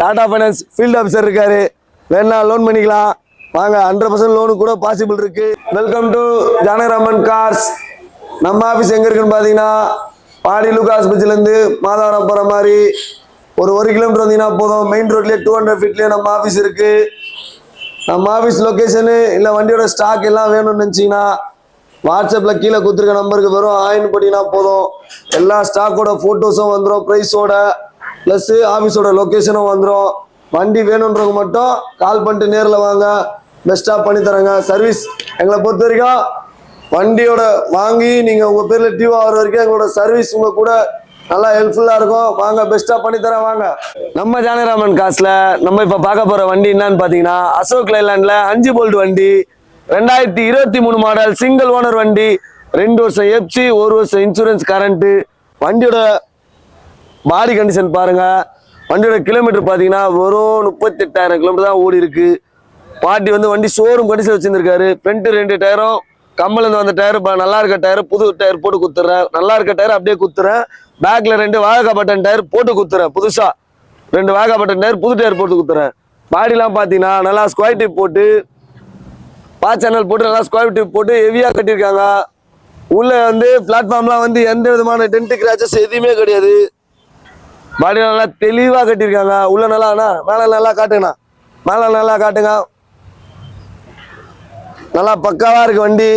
Tata finance field officer இருக்காரு. வேணா loan பண்ணிக்கலாம். வாங்க ஹண்ட்ரட் பர்சன்ட் லோனு கூட பாசிபிள் இருக்கு. வெல்கம் டு ஜானகிராமன் கார்ஸ் நம்ம ஆஃபீஸ் எங்க இருக்குன்னு பார்த்தீங்கன்னா பாடி லுக் ஆஸ்பத்திரிலேருந்து மாதவரம் போகிற மாதிரி ஒரு ஒரு கிலோமீட்டர் வந்தீங்கன்னா போதும். மெயின் ரோட்லேயே டூ ஹண்ட்ரட் ஃபீட்லேயே நம்ம ஆஃபீஸ் இருக்கு. நம்ம ஆஃபீஸ் லொக்கேஷனு இல்லை வண்டியோட ஸ்டாக் எல்லாம் வேணும்னு நினச்சிங்கன்னா வாட்ஸ்அப்பில் கீழே கொடுத்துருக்க நம்பருக்கு வெறும் ஆயின்னு போட்டிங்கன்னா போதும். எல்லா ஸ்டாக்கோட ஃபோட்டோஸும் வந்துடும் ப்ரைஸோட ப்ளஸ்ஸு ஆஃபீஸோட லொக்கேஷனும் வந்துடும் வண்டி வேணுன்றவங்க மட்டும் கால் பண்ணிட்டு நேரில் வாங்க. பெஸ்ட்டாக பண்ணி சர்வீஸ் எங்களை பொறுத்த வரைக்கும் வண்டியோட வாங்கி நீங்கள் உங்கள் பேரில் டியூ ஆகிற வரைக்கும் எங்களோட சர்வீஸ் உங்கள் கூட நல்லா ஹெல்ப்ஃபுல்லாக இருக்கும். வாங்க பெஸ்ட்டாக பண்ணித்தரேன் வாங்க. நம்ம ஜானராமன் காசில் நம்ம இப்போ பார்க்க போகிற வண்டி என்னன்னு பார்த்தீங்கன்னா அசோக் லைலாண்டில் அஞ்சு போல்ட் வண்டி ரெண்டாயிரத்தி இருபத்தி மூணு மாடல் சிங்கிள் ஓனர் வண்டி ரெண்டு வருஷம் எஃப்சி ஒரு வருஷம் இன்சூரன்ஸ் கரண்ட்டு வண்டியோட பாடி கண்டிஷன் பாருங்க. வண்டியோட கிலோமீட்டர் பார்த்தீங்கன்னா வெறும் முப்பத்தெட்டாயிரம் கிலோமீட்டர் தான் ஓடி இருக்கு. பாட்டி வந்து வண்டி ஷோரூம் கண்டிஷன் வச்சிருந்திருக்காரு. ஃப்ரண்ட் ரெண்டு டயரும் கம்பல் இருந்து வந்த டயர் நல்லா இருக்க டயர் புது டயர் போட்டு குத்துறேன். நல்லா இருக்க டயர் அப்படியே குத்துறேன். பேக்ல ரெண்டு வாகா பட்டன் டயர் போட்டு குத்துறேன் புதுசா. ரெண்டு வாகா பட்டன் டயர் புது டயர் போட்டு குத்துறேன். பாடிலாம் பார்த்தீங்கன்னா நல்லா ஸ்கொயர் டிப் போட்டு பா சேனல் போட்டு நல்லா ஸ்கொயர் டிப் போட்டு ஹெவியாக கட்டியிருக்காங்க. உள்ள வந்து பிளாட்ஃபார்ம்லாம் வந்து எந்த விதமான டென்ட் கிராச்சஸ் எதுவுமே கிடையாது. மாடி நல்லா தெளிவாக கட்டியிருக்காங்க உள்ள நல்லா அண்ணா மேலே நல்லா காட்டுங்கண்ணா. மேலே நல்லா காட்டுங்க. நல்லா பக்காவாக இருக்குது வண்டி.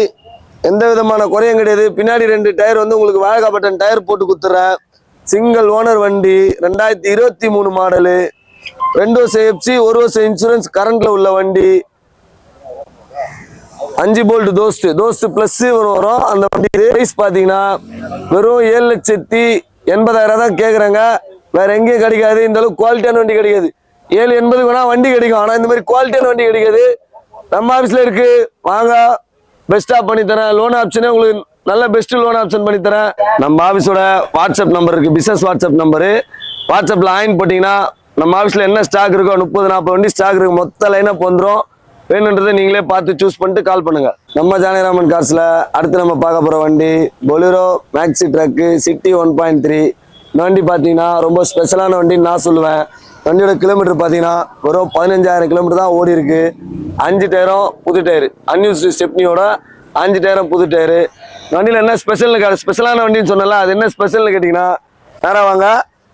எந்த விதமான குறையும் கிடையாது. பின்னாடி ரெண்டு டயர் வந்து உங்களுக்கு வாழகாப்பட்டன் டயர் போட்டு குத்துறேன். சிங்கிள் ஓனர் வண்டி ரெண்டாயிரத்தி இருபத்தி மூணு மாடலு ரெண்டு வருஷம் எஃப்சி ஒரு வருஷம் இன்சூரன்ஸ் கரண்ட்ல உள்ள வண்டி. அஞ்சு போல்ட் தோஸ்து தோஸ்து பிளஸ் வரும் அந்த வண்டி பிரைஸ் பார்த்தீங்கன்னா வெறும் ஏழு லட்சத்தி எண்பதாயிரம் தான் கேட்குறாங்க வேற எங்கேயும் கிடைக்காது. இந்த அளவுக்கு குவாலிட்டியான வண்டி கிடைக்காது. ஏழு எண்பது வேணா வண்டி கிடைக்கும். ஆனால் இந்த மாதிரி குவாலிட்டியான வண்டி கிடைக்காது. நம்ம ஆஃபீஸில் இருக்கு. வாங்க. பெஸ்ட்டாக பண்ணி தரேன். லோன் ஆப்ஷனே உங்களுக்கு நல்ல பெஸ்ட் லோன் ஆப்ஷன் பண்ணி தரேன். நம்ம ஆஃபீஸோட வாட்ஸ்அப் நம்பர் இருக்கு. பிசினஸ் வாட்ஸ்அப் நம்பரு வாட்ஸ்அப்பில் ஆயின் போட்டிங்கன்னா நம்ம ஆஃபீஸில் என்ன ஸ்டாக் இருக்கோ முப்பது நாற்பது வண்டி ஸ்டாக் இருக்கு. மொத்த லைனப் வந்துடும் வேணுன்றதை நீங்களே பார்த்து சூஸ் பண்ணிட்டு கால் பண்ணுங்க. நம்ம ஜானகிராமன் கார்ஸ்ல அடுத்து நம்ம பார்க்க போற வண்டி Bolero maxi truck city one point three வண்டி பார்த்தீங்கன்னா ரொம்ப ஸ்பெஷலான வண்டின்னு நான் சொல்லுவேன். வண்டியோட கிலோமீட்டர் பார்த்தீங்கன்னா வெறும் பதினஞ்சாயிரம் கிலோமீட்டர் தான் ஓடி இருக்கு. அஞ்சு டயரும் புது டயர் அன்யூஸ்டு ஸ்டெப்னியோட அஞ்சு டயரும் புது டயரு வண்டியில் என்ன ஸ்பெஷல்னு கே ஸ்பெஷலான வண்டின்னு சொன்னல அது என்ன ஸ்பெஷல்னு கேட்டிங்கன்னா நேராக வாங்க.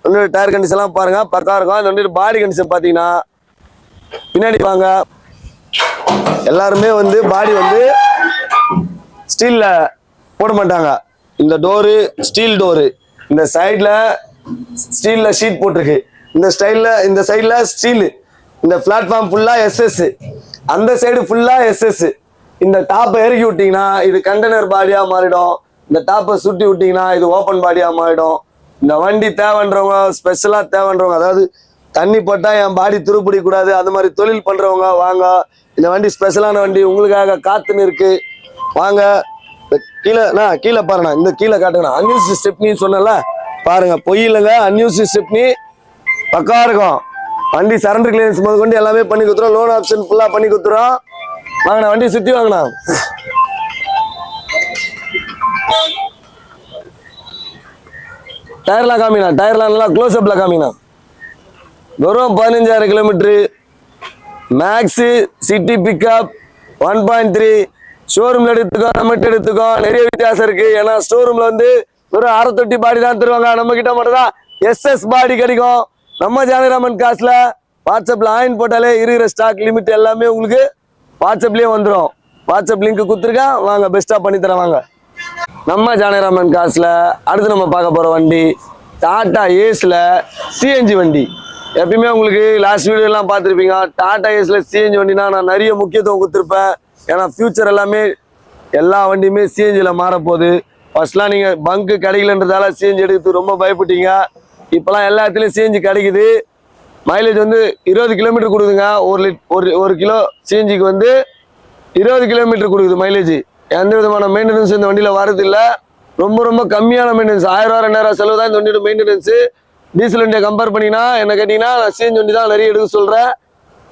வண்டியோட டயர் கண்டிஷன்லாம் பாருங்கள் பர்த்தாக இருக்கும். அந்த வண்டியோட பாடி கண்டிஷன் பார்த்தீங்கன்னா பின்னாடி வாங்க. எல்லாருமே வந்து பாடி வந்து ஸ்டீலில் போட மாட்டாங்க. இந்த டோரு ஸ்டீல் டோரு இந்த சைடுல ஸ்டீல்ல ஷீட் போட்டிருக்கு. இந்த ஸ்டைல்ல இந்த சைடுல ஸ்டீல் இந்த பிளாட்ஃபார்ம் ஃபுல்லா எஸ்எஸ் அந்த சைடு ஃபுல்லா எஸ்எஸ் இந்த டாப்பை இறக்கி விட்டீங்கன்னா இது கண்டெய்னர் பாடியா மாறிடும். இந்த டாப்பை சுட்டி விட்டீங்கன்னா இது ஓப்பன் பாடியா மாறிடும். இந்த வண்டி தேவைன்றவங்க ஸ்பெஷலா தேவைன்றவங்க அதாவது தண்ணி பட்டா என் பாடி துருப்பிடி கூடாது அது மாதிரி தொழில் பண்றவங்க வாங்க. இந்த வண்டி ஸ்பெஷலான வண்டி உங்களுக்காக காத்துன்னு இருக்கு வாங்க. கீழே கீழே பாருண்ணா இந்த கீழே காட்டுங்கண்ணா. அன்யூசி ஸ்டெப்னி சொன்னல பாருங்க பொய் இல்லைங்க அன்யூஸ் ஸ்டெப்னி பக்கா இருக்கும். வண்டி சரண்டர் கிளியரன்ஸ் முதல் கொண்டு எல்லாமே பண்ணி கொடுத்துரும் லோன் ஆப்ஷன் ஃபுல்லாக பண்ணி கொடுத்துரும் வாங்கண்ணா வண்டி சுற்றி வாங்கண்ணா. டயர்லாம் காமிண்ணா டயர்லாம் நல்லா க்ளோஸ் அப்ல காமிண்ணா. வெறும் பதினஞ்சாயிரம் kilometre max city pickup one point three ஷோரூமில் எடுத்துக்கோ நம்மகிட்ட எடுத்துக்கோ. நிறைய வித்தியாசம் இருக்கு. ஏன்னா ஷோரூமில் வந்து வெறும் அரை தொட்டி பாடி தான் தருவாங்க. நம்ம கிட்ட மட்டும் தான் எஸ்எஸ் பாடி கிடைக்கும். நம்ம ஜானகிராமன் காசில் வாட்ஸ்அப்பில் ஆயின் போட்டாலே இருக்கிற ஸ்டாக் லிமிட் எல்லாமே உங்களுக்கு வாட்ஸ்அப்லேயே வந்துடும் வாட்ஸ்அப் லிங்க் கொடுத்துருக்கேன். வாங்க பெஸ்ட்டாக பண்ணி தரேன் வாங்க நம்ம ஜானகிராமன் காசில் அடுத்து நம்ம பார்க்க போகிற வண்டி டாடா ஏஸில் சிஎன்ஜி வண்டி. எப்பயுமே உங்களுக்கு லாஸ்ட் வீடியோலாம் பார்த்துருப்பீங்க. டாடா ஏஸில் சிஎன்ஜி வண்டினா நான் நிறைய முக்கியத்துவம் கொடுத்துருப்பேன். ஏன்னா ஃப்யூச்சர் எல்லாமே எல்லா வண்டியுமே சிஎன்ஜியில் மாறப்போகுது. ஃபர்ஸ்ட்லாம் நீங்கள் பங்கு கிடைக்கலன்றதால சிஎன்ஜி எடுக்கிறதுக்கு ரொம்ப பயப்பட்டீங்க. இப்போலாம் எல்லா இடத்துலையும் சிஎன்ஜி கிடைக்குது. மைலேஜ் வந்து இருபது கிலோமீட்டர் கொடுக்குதுங்க. ஒரு லிட் ஒரு ஒரு கிலோ சிஎன்ஜிக்கு வந்து இருபது கிலோமீட்டர் கொடுக்குது மைலேஜ் எந்த விதமான மெயின்டெனன்ஸ் இந்த வண்டியில் வரது ரொம்ப ரொம்ப கம்மியான மெயின்டெனன்ஸ் ஆயிரம் ரூபா ரெண்டாயிரம் செலவு தான் இந்த வண்டியோட மெயின்டெனன்ஸு டீசல் வண்டியை கம்பேர் பண்ணினா என்ன கேட்டிங்கன்னா நான் சிஎன்ஜி வண்டி தான் நிறைய எடுக்க சொல்கிறேன்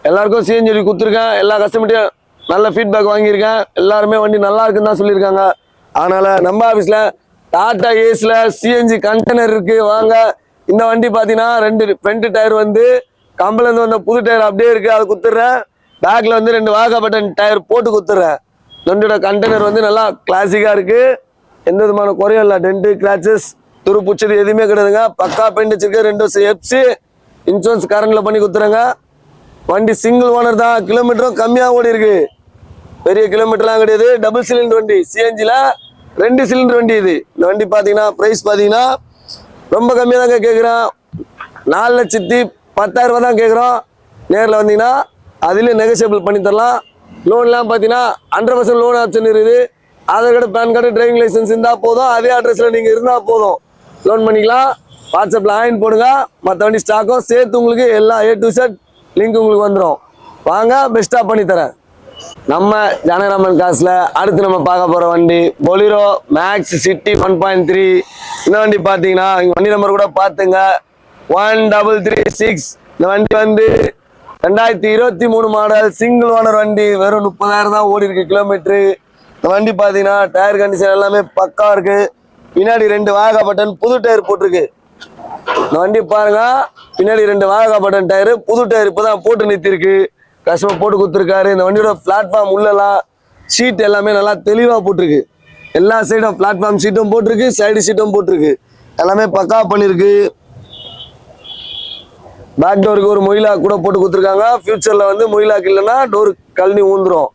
எல்லாருக்கும் சிஎன்ஜி வண்டி கொடுத்துருக்கேன். எல்லா கஸ்டமர்ட்டையும் நல்ல ஃபீட்பேக் வாங்கியிருக்கேன். எல்லாருமே வண்டி நல்லா இருக்குன்னு தான் சொல்லியிருக்காங்க. அதனால நம்ம ஆஃபீஸில் டாடா ஏஸில் சிஎன்ஜி கண்டெய்னர் இருக்குது வாங்க. இந்த வண்டி பார்த்தீங்கன்னா ரெண்டு ஃப்ரண்ட் டயர் வந்து கம்பலேருந்து வந்த புது டயர் அப்படியே இருக்குது அதை குத்துறேன். பேக்கில் வந்து ரெண்டு வாகா பட்டன் டயர் போட்டு குத்துறேன். வண்டியோட கண்டெய்னர் வந்து நல்லா கிளாசிக்காக இருக்குது எந்த விதமான குறையும் இல்லை. டென்ட்டு கிராச்சஸ் துரு பிடிச்சது எதுவுமே கிடையாதுங்க. பக்கா பெயிண்ட் வச்சிருக்க ரெண்டு வருஷம் எப்சி இன்சூரன்ஸ் கரண்டில் பண்ணி கொடுத்துருங்க வண்டி சிங்கிள் ஓனர் தான். கிலோமீட்டரும் கம்மியாக ஓடி இருக்குது பெரிய கிலோமீட்டர்லாம் கிடையாது. டபுள் சிலிண்டர் வண்டி சிஎன்ஜில ரெண்டு சிலிண்டர் வண்டி இது. இந்த வண்டி பார்த்தீங்கன்னா ப்ரைஸ் பார்த்தீங்கன்னா ரொம்ப கம்மியாக தாங்க கேட்குறோம் நாலு லட்சத்தி பத்தாயிரம் ரூபா தான் கேட்குறோம் நேரில் வந்தீங்கன்னா அதுலேயும் நெகோசியபிள் பண்ணி தரலாம். லோன்லாம் பார்த்தீங்கன்னா ஹண்ட்ரட் பர்சன்ட் லோன் ஆப்ஷன் இருக்குது. Aadhaar card PAN card driving licence இருந்தால் போதும். அதே அட்ரஸில் நீங்கள் இருந்தால் போதும். லோன் பண்ணிக்கலாம். வாட்ஸ்அப்பில் ஆயின் போடுங்க. மற்ற வண்டி ஸ்டாக்கும் சேர்த்து உங்களுக்கு எல்லா ஏ டு செட் லிங்க் உங்களுக்கு வந்துடும் வாங்க பெஸ்ட்டாக பண்ணித்தரேன். நம்ம ஜனகரமன் காசுல அடுத்து நம்ம பார்க்க போற வண்டி Bolero max city one point three இந்த வண்டி பார்த்தீங்கன்னா வண்டி நம்பர் கூட பார்த்துங்க. ஒன் டபுள் த்ரீ சிக்ஸ் இந்த வண்டி வந்து ரெண்டாயிரத்தி இருபத்தி மூணு மாடல் சிங்கிள் ஓனர் வண்டி. வெறும் முப்பதாயிரம் தான் ஓடி இருக்கு கிலோமீட்டரு இந்த வண்டி பார்த்தீங்கன்னா டயர் கண்டிஷன் எல்லாமே பக்கா இருக்கு. பின்னாடி ரெண்டு வாகா பட்டன் புது டயர் போட்டிருக்கு. இந்த வண்டி பாருங்க. பின்னாடி ரெண்டு வாகா பட்டன் டயரு புது டயர் இப்போதான் போட்டு நிறுத்திருக்கு கஷ்டமா போட்டு கொடுத்துருக்காரு. இந்த வண்டியோட பிளாட்ஃபார்ம் உள்ளலாம் ஷீட் எல்லாமே நல்லா தெளிவாக போட்டிருக்கு. எல்லா சைடும் பிளாட்ஃபார்ம் ஷீட்டும் போட்டிருக்கு சைடு ஷீட்டும் போட்டிருக்கு. எல்லாமே பக்கா பண்ணியிருக்கு பேக் டோருக்கு ஒரு மொயிலா கூட போட்டு கொடுத்துருக்காங்க. ஃபியூச்சரில் வந்து மொயிலாக்கு இல்லைன்னா டோர் கழனி ஊந்துரும்.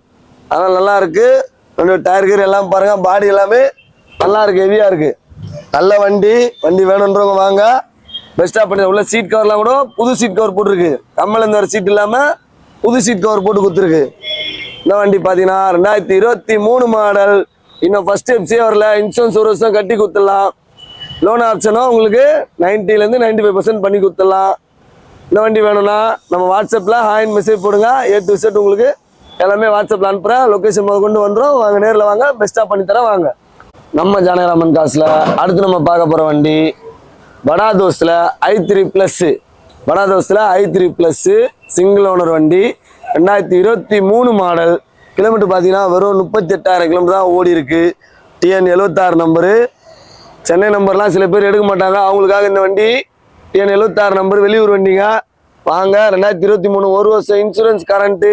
அதனால் நல்லா இருக்கு. வண்டியோட டயர் கீர் எல்லாம் பாருங்கள் பாடி எல்லாமே நல்லா இருக்கு ஹெவியாக இருக்கு. நல்ல வண்டி. வண்டி வேணுன்றவங்க வாங்க. பெஸ்ட்டாக பண்ணி உள்ள சீட் கவர்லாம் கூட புது சீட் கவர் போட்டிருக்கு. கம்மல் இந்த ஒரு சீட் இல்லாமல் புது சீட் கவர் போட்டு கொடுத்துருக்கு. இந்த வண்டி பார்த்தீங்கன்னா ரெண்டாயிரத்தி இருபத்தி மூணு மாடல் இன்னும் ஃபர்ஸ்ட் ஸ்டெப்ஸே வரல. இன்சூரன்ஸ் ஒரு வருஷம் கட்டி கொடுத்துடலாம். லோன் ஆப்ஷனும் உங்களுக்கு 90 ல இருந்து நைன்டி ஃபைவ் பர்சன்ட் பண்ணி கொடுத்துடலாம். இந்த வண்டி வேணும்னா நம்ம வாட்ஸ்அப்பில் ஹாயின் மெசேஜ் போடுங்க. ஏ டு செட் உங்களுக்கு எல்லாமே வாட்ஸ்அப்பில் அனுப்புகிறேன் லொக்கேஷன் முதல் கொண்டு வந்துடும் வாங்க நேரில் வாங்க. பெஸ்ட்டாக பண்ணித்தரேன் வாங்க. நம்ம ஜானகிராமன் காசில் அடுத்து நம்ம பார்க்க போகிற வண்டி வடாதோஸில் I three plus Bada I three plus single owner வண்டி. ரெண்டாயிரத்தி இருபத்தி மூணு மாடல் கிலோமீட்டர் பார்த்தீங்கன்னா வெறும் முப்பத்தெட்டாயிரம் கிலோமீட்டர் தான் ஓடி இருக்கு. டிஎன் எழுபத்தாறு நம்பரு சென்னை நம்பர்லாம் சில பேர் எடுக்க மாட்டாங்க. அவங்களுக்காக இந்த வண்டி. டிஎன் எழுபத்தாறு நம்பர் வெளியூர் வண்டிங்க. வாங்க ரெண்டாயிரத்தி இருபத்தி மூணு ஒரு வருஷம் இன்சூரன்ஸ் கரண்ட்டு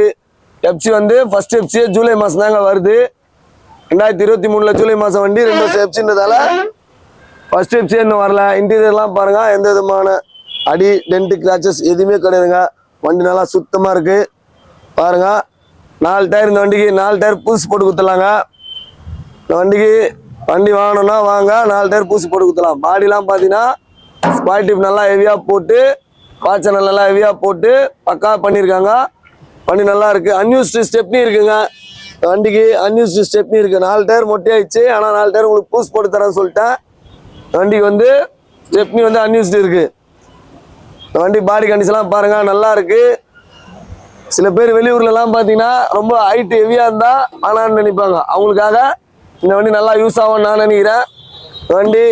எஃப்சி வந்து ஃபர்ஸ்ட் எஃப்சியே ஜூலை மாதம் தாங்க வருது. ரெண்டாயிரத்தி இருபத்தி மூணில் ஜூலை மாதம் வண்டி ரெண்டு வருஷம் எஃப்சின்றதால ஃபர்ஸ்ட் எஃப்சியே இன்னும் வரல. இன்டீரியர்லாம் பாருங்கள் எந்த விதமான அடி டென்ட் கிராச்சஸ் எதுவுமே கிடையாதுங்க. வண்டி நல்லா சுத்தமாக இருக்கு. பாருங்க. நாலு டயர் இந்த வண்டிக்கு நாலு டயர் புதுசு போட்டு கொடுத்துடலாங்க இந்த வண்டிக்கு வண்டி வாங்கணும்னா வாங்க. நாலு டயர் பூசி போட்டு கொடுத்துலாம் பாடிலாம் பார்த்தீங்கன்னா ஸ்பாய் டிப் நல்லா ஹெவியாக போட்டு வாட்சனல் நல்லா ஹெவியாக போட்டு பக்கா பண்ணியிருக்காங்க வண்டி நல்லா இருக்குது அன்யூஸ்டு ஸ்டெப்னி இருக்குங்க. இந்த வண்டிக்கு அன்யூஸ்டு ஸ்டெப்னி இருக்குது நாலு டயர் மொட்டையாயிடுச்சு ஆனால் நாலு டயர் உங்களுக்கு பூசி போட்டு தரேன்னு சொல்லிட்டேன். வண்டிக்கு வந்து ஸ்டெப்னி வந்து அன்யூஸ்டு இருக்குது இந்த வண்டி பாடி கண்டிஷன்லாம் பாருங்கள் நல்லா இருக்கு. சில பேர் வெளியூர்லலாம் பார்த்தீங்கன்னா ரொம்ப ஹைட்டு ஹெவியாக இருந்தால் ஆனான்னு நினைப்பாங்க. அவங்களுக்காக இந்த வண்டி நல்லா யூஸ் ஆகும்னு நான் நினைக்கிறேன். இந்த வண்டி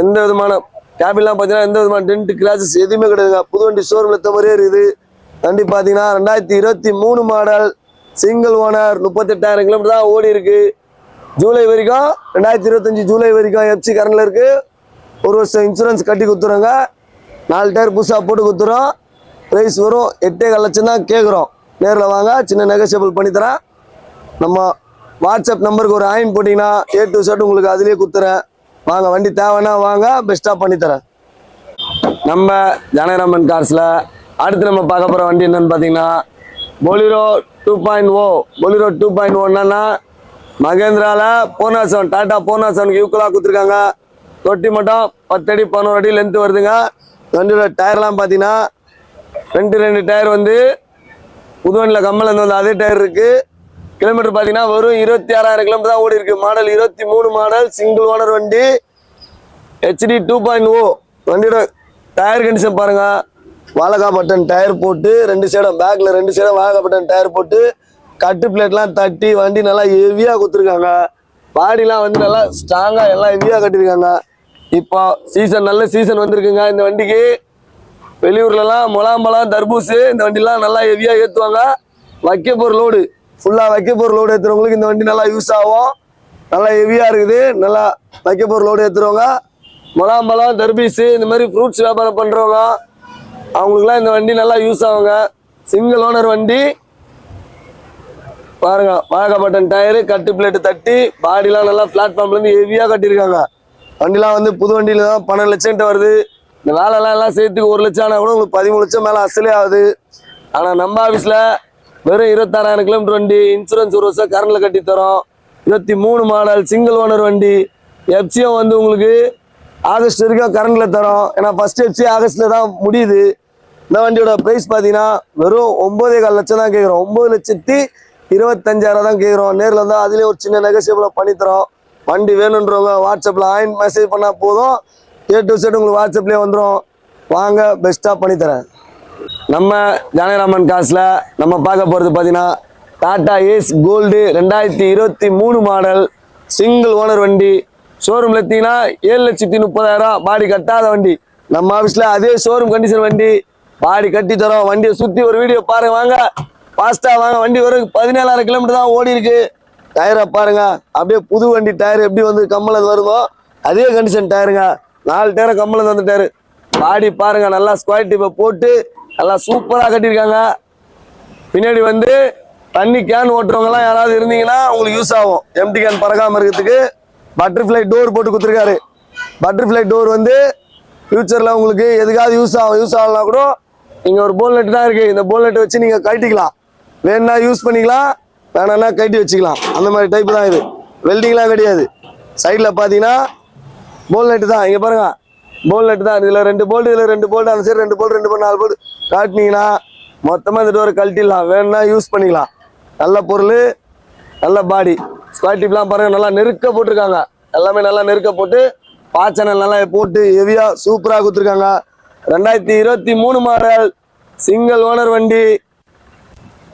எந்த விதமான கேபின்லாம் பார்த்தீங்கன்னா எந்த விதமான டென்ட் கிளாஸஸ் எதுவுமே கிடையாதுங்க. புது வண்டி ஷோரூமில் இருந்த மாதிரியே இருக்குது. வண்டி பார்த்தீங்கன்னா ரெண்டாயிரத்தி இருபத்தி மூணு மாடல் சிங்கிள் ஓனர் முப்பத்தெட்டாயிரம் கிலோமீட்டர் தான் ஓடி இருக்கு. ஜூலை வரைக்கும் ரெண்டாயிரத்தி இருபத்தஞ்சு ஜூலை வரைக்கும் எஃப்சி கரண்டில் இருக்குது ஒரு வருஷம் இன்சூரன்ஸ் கட்டி கொடுத்துருங்க. நாலு டயர் புதுசாக போட்டு கொடுத்துறோம். ப்ரைஸ் வரும். எட்டே கால் லட்சம் தான் கேட்குறோம் நேரில் வாங்க சின்ன நெகோசியபிள் பண்ணித்தரேன் நம்ம வாட்ஸ்அப் நம்பருக்கு ஒரு ஆயின் போட்டிங்கன்னா ஏ டு ஷர்ட் உங்களுக்கு அதுலேயே கொடுத்துறேன். வாங்க வண்டி தேவைன்னா வாங்க பெஸ்ட்டாக பண்ணித்தரேன் நம்ம ஜனராமன் கார்ஸில் அடுத்து நம்ம பார்க்க போகிற வண்டி என்னென்னு பார்த்தீங்கன்னா Bolero two point O Bolero two point ஓன்னா மகேந்திராவில் போனாசன் டாடா போனாசனுக்கு யூக்கலாக கொடுத்துருக்காங்க. தொட்டி மட்டும் பத்தடி பதினோரு அடி லென்த்து வருதுங்க. வண்டியோட டயர்லாம் பார்த்தீங்கன்னா ரெண்டு ரெண்டு டயர் வந்து புதுவண்டியில் கம்மலேருந்து வந்து அதே டயர் இருக்குது கிலோமீட்டர் பார்த்தீங்கன்னா வெறும் இருபத்தி ஆறாயிரம் கிலோமீட்டர் தான் ஓடி இருக்குது மாடல் இருபத்தி மூணு மாடல் சிங்கிள் ஓனர் வண்டி ஹெச்டி டூ பாயிண்ட் ஓ வண்டியோட டயர் கண்டிஷன் பாருங்க. வாழகா பட்டன் டயர் போட்டு ரெண்டு சைடும் பேக்கில் ரெண்டு சைடும் வாழகா பட்டன் டயர் போட்டு கட்டு பிளேட்லாம் தட்டி வண்டி நல்லா ஹெவியாக கொடுத்துருக்காங்க பாடிலாம் வந்து நல்லா ஸ்ட்ராங்காக எல்லாம் ஹெவியாக கட்டியிருக்காங்க இப்போ சீசன் நல்ல சீசன் வந்திருக்குங்க. இந்த வண்டிக்கு வெளியூர்லலாம் முலாம்பழம் தர்பூசு இந்த வண்டிலாம் நல்லா ஹெவியாக ஏற்றுவாங்க வைக்க போகிற லோடு ஃபுல்லாக வைக்க போகிற லோடு ஏற்றுறவங்களுக்கு இந்த வண்டி நல்லா யூஸ் ஆகும். நல்லா ஹெவியாக இருக்குது. நல்லா வைக்க போகிற லோடு ஏற்றுறவங்க முலாம்பழம் தர்பீஸு இந்த மாதிரி ஃப்ரூட்ஸ் வியாபாரம் பண்ணுறவங்க அவங்களுக்குலாம் இந்த வண்டி நல்லா யூஸ் ஆகுங்க. சிங்கிள் ஓனர் வண்டி. பாருங்க வாழை டயரு கட்டு பிளேட்டு தட்டி பாடிலாம் நல்லா பிளாட்ஃபார்ம்லேருந்து ஹெவியாக கட்டியிருக்காங்க. வண்டிலாம் வந்து புது வண்டியில தான் பன்னெண்டு லட்சம்ட்டு வருது. இந்த வேலைலாம் எல்லாம் சேர்த்துக்கு ஒரு லட்சம் ஆனால் கூட உங்களுக்கு பதிமூணு லட்சம் மேலே அசலே ஆகுது. ஆனால் நம்ம ஆஃபீஸில் வெறும் இருபத்தாறாயிரம் கிலோமீட்டர் வண்டி இன்சூரன்ஸ் ஒரு வருஷம் கரண்டில் கட்டி தரோம். இருபத்தி மூணு மாடல் சிங்கிள் ஓனர் வண்டி. எஃப்சியும் வந்து உங்களுக்கு ஆகஸ்ட் வரைக்கும் கரண்டில் தரோம். ஏன்னா ஃபர்ஸ்ட் எஃப்சி ஆகஸ்ட்டில் தான் முடியுது. இந்த வண்டியோட ப்ரைஸ் பார்த்தீங்கன்னா வெறும் ஒம்பதே கால் லட்சம் தான் கேட்குறோம் ஒம்பது லட்சத்தி இருபத்தஞ்சாயிரம் தான் கேட்குறோம் நேரில் இருந்தால் அதுலேயே ஒரு சின்ன நெகசியபிளாக பண்ணித்தரோம் வண்டி வேணுன்றவங்க வாட்ஸ்அப்பில் ஆயின் மெசேஜ் பண்ணால் போதும். ஏ டு செட் உங்களுக்கு வாட்ஸ்அப்லேயே வந்துடும் வாங்க பெஸ்ட்டாக பண்ணித்தரேன். நம்ம ஜானகிராமன் காசில் நம்ம பார்க்க போகிறது பார்த்தீங்கன்னா டாடா ஏஸ் கோல்டு ரெண்டாயிரத்தி இருபத்தி மூணு மாடல் சிங்கிள் ஓனர் வண்டி. ஷோரூமில் எடுத்தீங்கன்னா ஏழு லட்சத்தி முப்பதாயிரம் பாடி கட்டாத வண்டி. நம்ம ஆஃபீஸில் அதே ஷோரூம் கண்டிஷன் வண்டி. பாடி கட்டி தரோம். வண்டியை சுற்றி ஒரு வீடியோ பாருங்க வாங்க. ஃபாஸ்ட்டாக வாங்க. வண்டி ஒரு பதினேழாயிரம் கிலோமீட்டர் தான் ஓடி இருக்குது டயரை பாருங்க. அப்படியே புது வண்டி டயர் எப்படி வந்து கம்மலது வருதோ அதே கண்டிஷன் டயருங்க நாலு டயரை கம்மலது வந்து டயரு பாடி பாருங்க நல்லா ஸ்கொயர் டிப்பை போட்டு நல்லா சூப்பராக கட்டியிருக்காங்க. பின்னாடி வந்து தண்ணி கேன் ஓட்டுறவங்கலாம் யாராவது இருந்தீங்கன்னா உங்களுக்கு யூஸ் ஆகும். எம்டி கேன் பறக்காமல் இருக்கிறதுக்கு பட்டர்ஃப்ளை டோர் போட்டு கொடுத்துருக்காரு. பட்டர்ஃப்ளை டோர் வந்து ஃப்யூச்சரில் உங்களுக்கு எதுக்காவது யூஸ் ஆகும் யூஸ் ஆகலாம் கூட இங்கே ஒரு போல்நெட் தான் இருக்குது இந்த போல்நெட் வச்சு நீங்கள் கழட்டிக்கலாம். வேணுன்னா யூஸ் பண்ணிக்கலாம். வேணாம்னா கட்டி வச்சுக்கலாம். அந்த மாதிரி டைப் தான் இது. வெல்டிங்லாம் கிடையாது. சைடில் பார்த்தீங்கன்னா போல் நெட்டு தான். இங்கே பாருங்க. போல்நெட் தான். இதில் ரெண்டு போல்டு இதில் ரெண்டு போல்டு அந்த சைடு ரெண்டு போல்ட் ரெண்டு போல்ட் நாலு போல்டு காட்டினீங்கன்னா மொத்தமாக இந்த டோரை கழட்டிடலாம். வேணும்னா யூஸ் பண்ணிக்கலாம். நல்ல பொருள் நல்ல பாடி ஸ்கொயர் டிப்லாம் பாருங்கள் நல்லா நெருக்க போட்டிருக்காங்க. எல்லாமே நல்லா நெருக்க போட்டு பாச்சனல் நல்லா போட்டு ஹெவியாக சூப்பராக கொடுத்துருக்காங்க. ரெண்டாயிரத்தி இருபத்தி மூணு மாடல் சிங்கிள் ஓனர் வண்டி.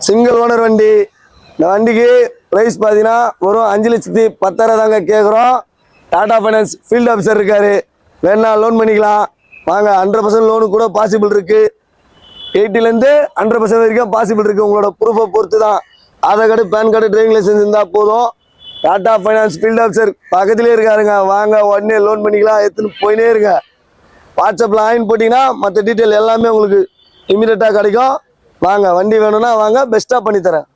சிங்கிள் ஓனர் வண்டி. இந்த வண்டிக்கு ப்ரைஸ் பார்த்தீங்கன்னா வெறும் அஞ்சு லட்சத்தி பத்தாயிரம் தாங்க கேட்குறோம் டாடா ஃபைனான்ஸ் ஃபீல்டு ஆஃபீஸர் இருக்காரு. வேணா லோன் பண்ணிக்கலாம். வாங்க ஹண்ட்ரட் பர்சன்ட் லோனு கூட பாசிபிள் இருக்கு. எயிட்டிலேருந்து ஹண்ட்ரட் பர்சன்ட் வரைக்கும் பாசிபிள் இருக்கு. உங்களோட ப்ரூஃபை பொறுத்து தான் Aadhaar card PAN card driving licence இருந்தால் போதும். டாடா ஃபைனான்ஸ் ஃபீல்ட் ஆஃபீஸர் பக்கத்துலேயே இருக்காருங்க. வாங்க உடனே லோன் பண்ணிக்கலாம். எடுத்துன்னு போயினே இருங்க. வாட்ஸ்அப்பில் ஆயின் போட்டிங்கன்னா மற்ற டீட்டெயில் எல்லாமே உங்களுக்கு இமீடியட்டாக கிடைக்கும். வாங்க வண்டி வேணும்னா வாங்க பெஸ்ட்டாக பண்ணித்தரேன்.